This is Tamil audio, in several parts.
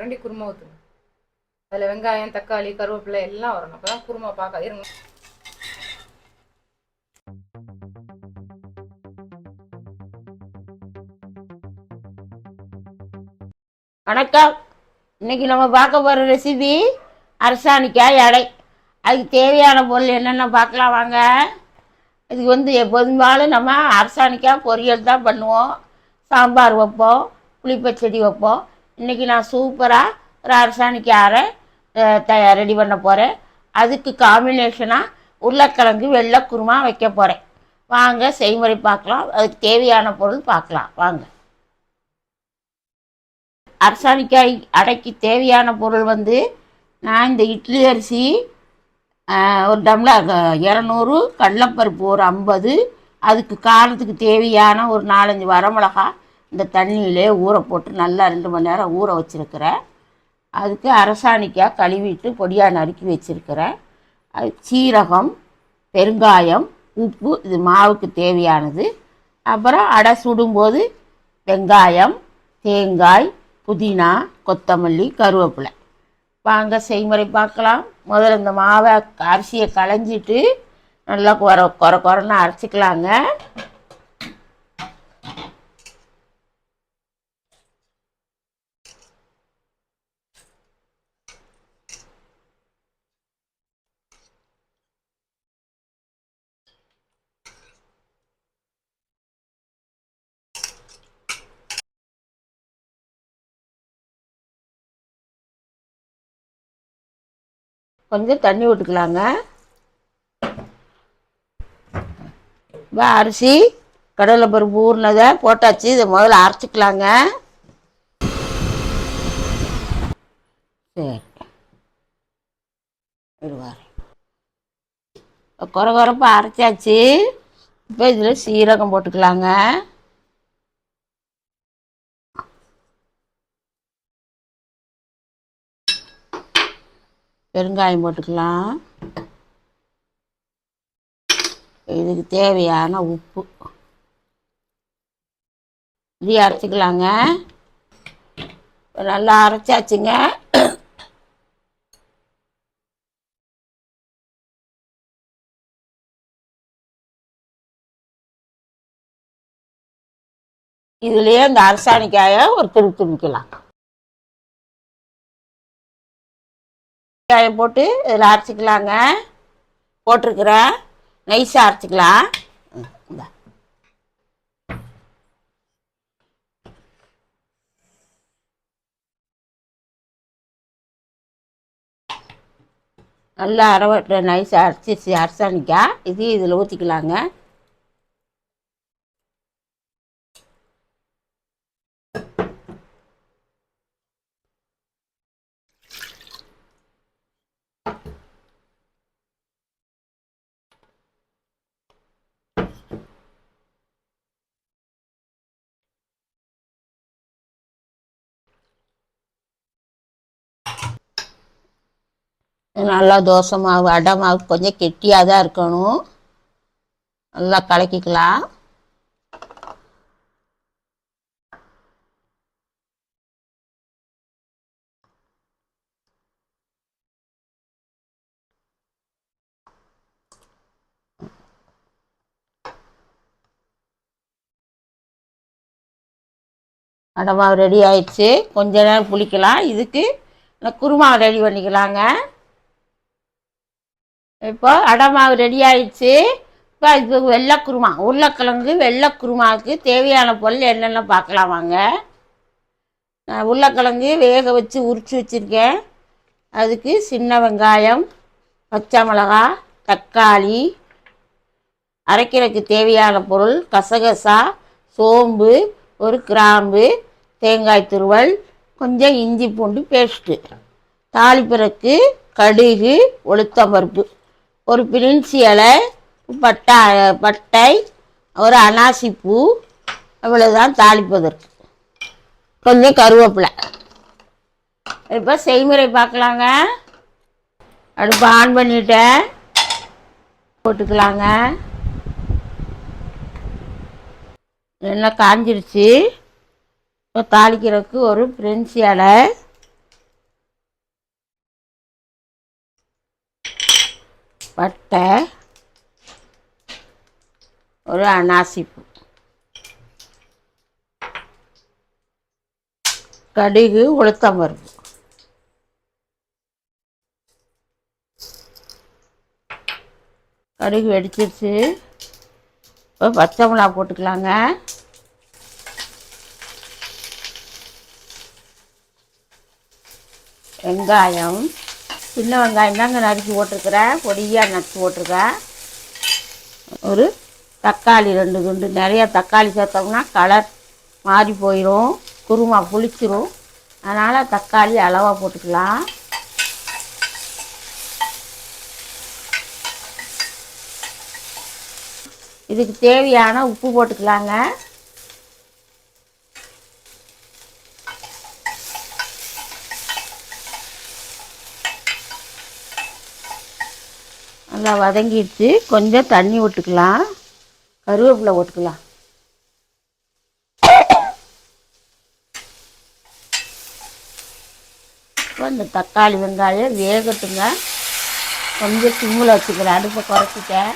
ரெண்டி குருமா ஊற்றுங்க அதில் வெங்காயம் தக்காளி கருவேப்பிலை எல்லாம் வரணும். அப்போ தான் குருமா பார்க்க இருங்க. வணக்கம். இன்னைக்கு நம்ம பார்க்க போகிற ரெசிபி அரசாணிக்காய் அடை அதுக்கு தேவையான பொருள் என்னென்ன பார்க்கலாம் வாங்க. இதுக்கு வந்து பெரும்பாலும் நம்ம அரசாணிக்காய் பொரியல் தான் பண்ணுவோம். சாம்பார் வைப்போம் புளிப்பச்செடி வைப்போம். இன்றைக்கி நான் சூப்பராக ஒரு அரசாணிக்கு அரை தயார் ரெடி பண்ண போகிறேன் அதுக்கு காம்பினேஷனாக உருளைக்கிழங்கு வெள்ளை குருமா வைக்க போகிறேன் வாங்க செய்முறை பார்க்கலாம். அதுக்கு தேவையான பொருள் பார்க்கலாம். வாங்க. அரசாணிக்காய் அடைக்கு தேவையான பொருள் வந்து நான் இந்த இட்லி அரிசி ஒரு டம்ளர் இரநூறு கடலப்பருப்பு ஒரு ஐம்பது அதுக்கு காரத்துக்கு தேவையான ஒரு நாலஞ்சு வரமிளகா இந்த தண்ணியிலே ஊற போட்டு நல்லா ரெண்டு மணி நேரம் ஊற வச்சுருக்கிறேன். அதுக்கு அரசாணிக்காய் கழுவிட்டு பொடியாக நறுக்கி வச்சுருக்கிறேன். அது சீரகம் பெருங்காயம் உப்பு இது மாவுக்கு தேவையானது. அப்புறம் அடை சுடும்போது வெங்காயம் தேங்காய் புதினா கொத்தமல்லி கருவேப்பிலை. வாங்க செய்முறை பார்க்கலாம். முதல்ல இந்த மாவை அரிசியை களைஞ்சிட்டு நல்லா குற குற குறன்னு அரைச்சிக்கலாங்க. கொஞ்சம் தண்ணி விட்டுக்கலாங்க இப்போ அரிசி. கடலைப்பருப்பு ஊறினதை போட்டாச்சு. இதை முதல்ல அரைச்சிக்கலாங்க. சரி. இருவார் குறை குறைப்பாக அரைச்சாச்சு. இப்போ இதில் சீரகம் போட்டுக்கலாங்க. பெருங்காயம் போட்டுக்கலாம். இதுக்கு தேவையான உப்பு. இப்படி அரைச்சிக்கலாங்க. நல்லா அரைச்சாச்சுங்க. இதுலேயே இந்த அரசாணிக்காயை ஒரு துரு துணிக்கலாம் வெங்காயம் போட்டு இதில் அரைச்சிக்கலாங்க. போட்டிருக்கிறேன். நைஸாக அரைச்சிக்கலாம். நல்லா அரைவட்ட நைஸாக அரைச்சி அரசாணிக்கா இது இதில் ஊற்றிக்கலாங்க நல்லா தோசை மாவு அடை மாவு கொஞ்சம் கெட்டியாக தான் இருக்கணும். நல்லா கலக்கிக்கலாம். அடை மாவு ரெடி ஆயிடுச்சு. கொஞ்ச நேரம் புளிக்கலாம். இதுக்கு குருமாவை குருமா ரெடி பண்ணிக்கலாங்க. இப்போ அடை மாவு ரெடி ஆயிடுச்சு. இப்போ இது வெள்ளக்குருமா உருளைக்கிழங்கு வெள்ளக்குருமாவுக்கு தேவையான பொருள் என்னென்ன பார்க்கலாம் வாங்க. நான் உருளைக்கிழங்கு வேக வச்சு உரிச்சு வச்சுருக்கேன். அதுக்கு சின்ன வெங்காயம் பச்சை மிளகா தக்காளி அரைக்கிறதுக்கு தேவையான பொருள் கசகசா சோம்பு ஒரு கிராம்பு தேங்காய் துருவல் கொஞ்சம் இஞ்சி பூண்டு பேஸ்ட்டு. தாளிப்பிறக்கு கடுகு உளுத்தம்பருப்பு. ஒரு பிரிஞ்சி இலை பட்டா பட்டை ஒரு அனாசி பூ அவ்வளோதான் தாளிப்பதற்கு. கொஞ்சம் கருவேப்பிலை. இப்போ செய்முறை பார்க்கலாங்க. அடுப்பு ஆன் பண்ணிட்டேன் போட்டுக்கலாங்க. எண்ணெய் காஞ்சிருச்சு. இப்போ தாளிக்கிறதுக்கு ஒரு பிரெஞ்சு இலை. பட்டை ஒரு அனாசிப்பூ கடுகு உளுத்தம்பருப்பு. கடுகு வெடிச்சிருச்சு. இப்போ பச்சை மிளகா போட்டுக்கலாங்க. வெங்காயம். சின்ன வெங்காயம் தாங்க நறுக்கி போட்டிருக்கிறேன். பொடியாக நறுக்கி போட்டிருக்கேன். ஒரு தக்காளி ரெண்டு துண்டு. நிறையா தக்காளி சேர்த்தோம்னா கலர் மாறி போயிடும் குருமா புளிச்சிரும். அதனால் தக்காளி அளவாக போட்டுக்கலாம். இதுக்கு தேவையான உப்பு போட்டுக்கலாங்க. நல்லா வதங்கிடுச்சு. கொஞ்சம் தண்ணி விட்டுக்கலாம் கருவேப்பிலை விட்டுக்கலாம் இப்போ இந்த தக்காளி வெங்காயம் வேகட்டுங்க. கொஞ்சம் சிம்மில் வச்சுக்கிறேன். அடுப்பை குறைச்சிட்டேன்.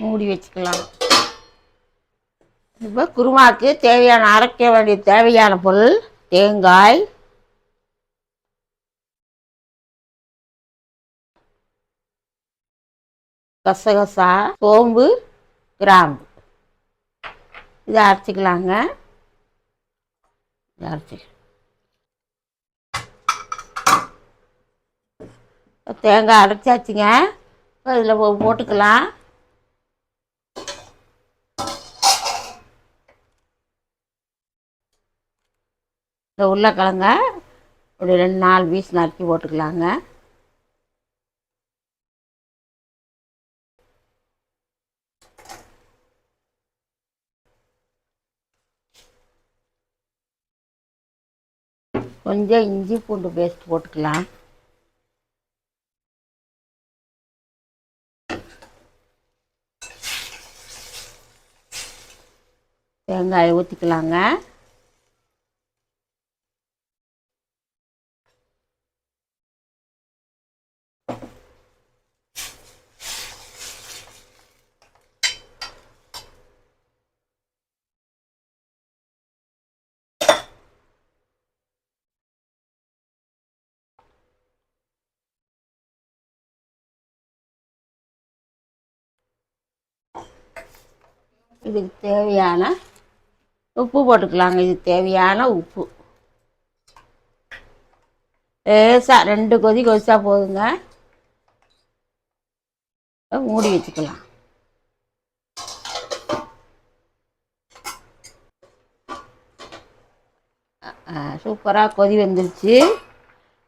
மூடி வச்சுக்கலாம். இப்போ குருமாவுக்கு தேவையான அரைக்க வேண்டிய தேவையான பொருள் தேங்காய் கசகசா சோம்பு கிராம்பு. இதை அரைச்சிக்கலாங்க. இதை அரைச்சிக்கலாம் தேங்காய் அரைச்சாச்சுங்க. இப்போ இதில் போட்டுக்கலாம். இந்த உருளைக்கிழங்க ஒரு ரெண்டு நாலு பீஸ் நறுக்கி போட்டுக்கலாங்க. கொஞ்சம் இஞ்சி பூண்டு பேஸ்ட் போட்டுக்கலாம். தேங்காயை ஊற்றிக்கலாங்க இதுக்கு தேவையான உப்பு போட்டுக்கலாங்க. இதுக்கு தேவையான உப்பு. லேசாக ரெண்டு கொதி கொதிச்சா போதுங்க. மூடி வச்சுக்கலாம். சூப்பராக கொதி வந்துருச்சு.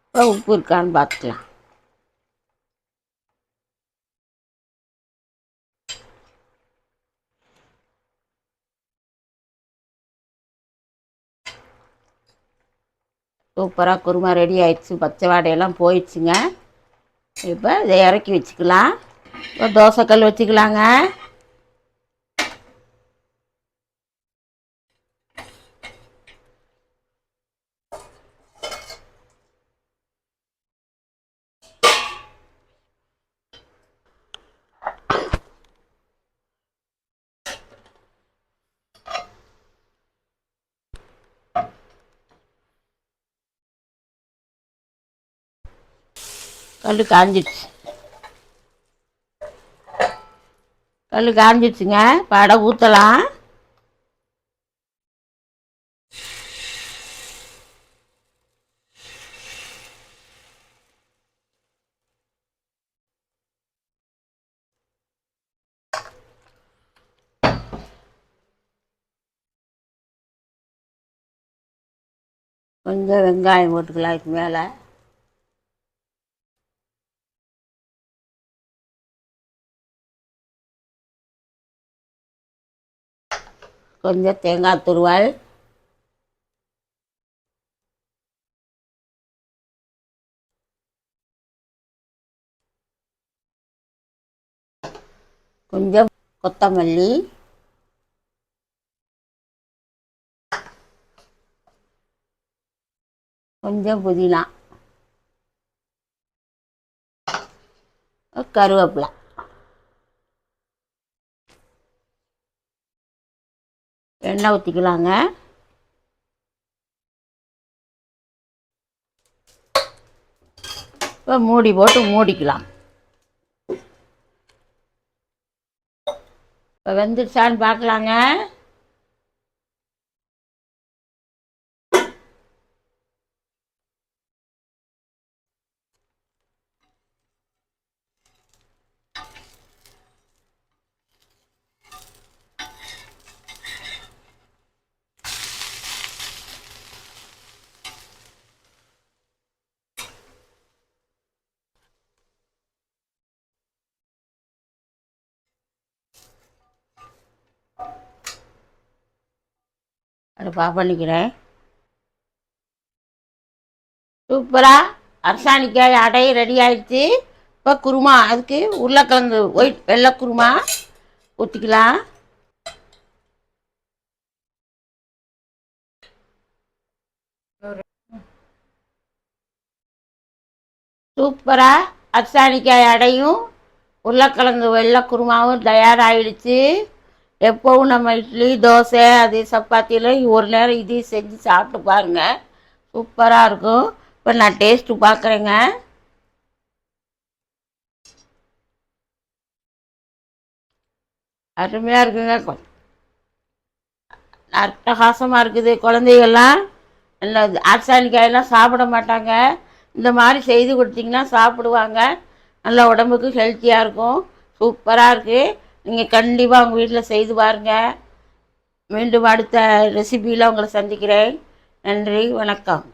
இப்போ உப்பு இருக்கான்னு பார்த்துக்கலாம். சூப்பராக குருமா ரெடி ஆயிடுச்சு. பச்சை வாடையெல்லாம் போயிடுச்சுங்க. இப்போ இதை இறக்கி வச்சுக்கலாம். இப்போ தோசைக்கல் வச்சுக்கலாங்க. கல் காஞ்சிடுச்சு. கல் காஞ்சிடுச்சுங்க. படை ஊற்றலாம் கொஞ்சம் வெங்காயம் போட்டுக்கலாம் இதுக்கு மேலே. கொஞ்சம் தேங்காய் துருவல். கொஞ்சம் கொத்தமல்லி. கொஞ்சம் புதினா. கருவேப்பிலை. எண்ணெய் ஊற்றிக்கலாங்க இப்போ மூடி போட்டு மூடிக்கலாம். இப்போ வெந்துருச்சான்னு பார்க்கலாங்க. அடுப்பா பண்ணிக்கிறேன். சூப்பராக அரசாணிக்காய் அடை ரெடி ஆயிடுச்சு. இப்போ குருமா அதுக்கு உருளைக்கிழங்கு ஒயிட் வெள்ளை குருமா ஊற்றிக்கலாம் சூப்பராக அரசாணிக்காய் அடையும். உருளைக்கிழங்கு வெள்ளை குருமாவும் தயாராகிடுச்சு எப்போவும் நம்ம இட்லி தோசை அது சப்பாத்தியில் ஒரு நேரம் இதையும் செஞ்சு சாப்பிட்டு பாருங்க. சூப்பராக இருக்கும். இப்போ நான் டேஸ்ட்டு பார்க்குறேங்க அருமையாக இருக்குங்க. அட்டகாசமாக இருக்குது குழந்தைகள்லாம். நல்லா அரசாணிக்காயெல்லாம் சாப்பிட மாட்டாங்க. இந்த மாதிரி செய்து கொடுத்தீங்கன்னா சாப்பிடுவாங்க. நல்லா உடம்புக்கு ஹெல்த்தியாக இருக்கும். சூப்பராக இருக்குது நீங்கள் கண்டிப்பாக உங்கள் வீட்டில் செய்து பாருங்கள் மீண்டும் அடுத்த ரெசிபியில் உங்களை சந்திக்கிறேன். நன்றி வணக்கம்.